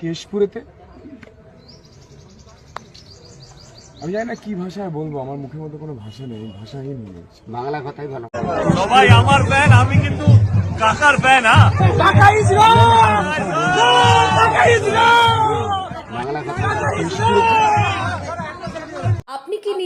কেশপুরেতে? আমি জানি না কি ভাষায় বলব আমার মুখের মধ্যে কোনো ভাষা নেই ভাষাহীন হয়ে গেছে। বাংলা কথাই ভালো। সবাই আমার ব্যান আমি কিন্তু কাকার ব্যান হ্যাঁ? বাংলা কথা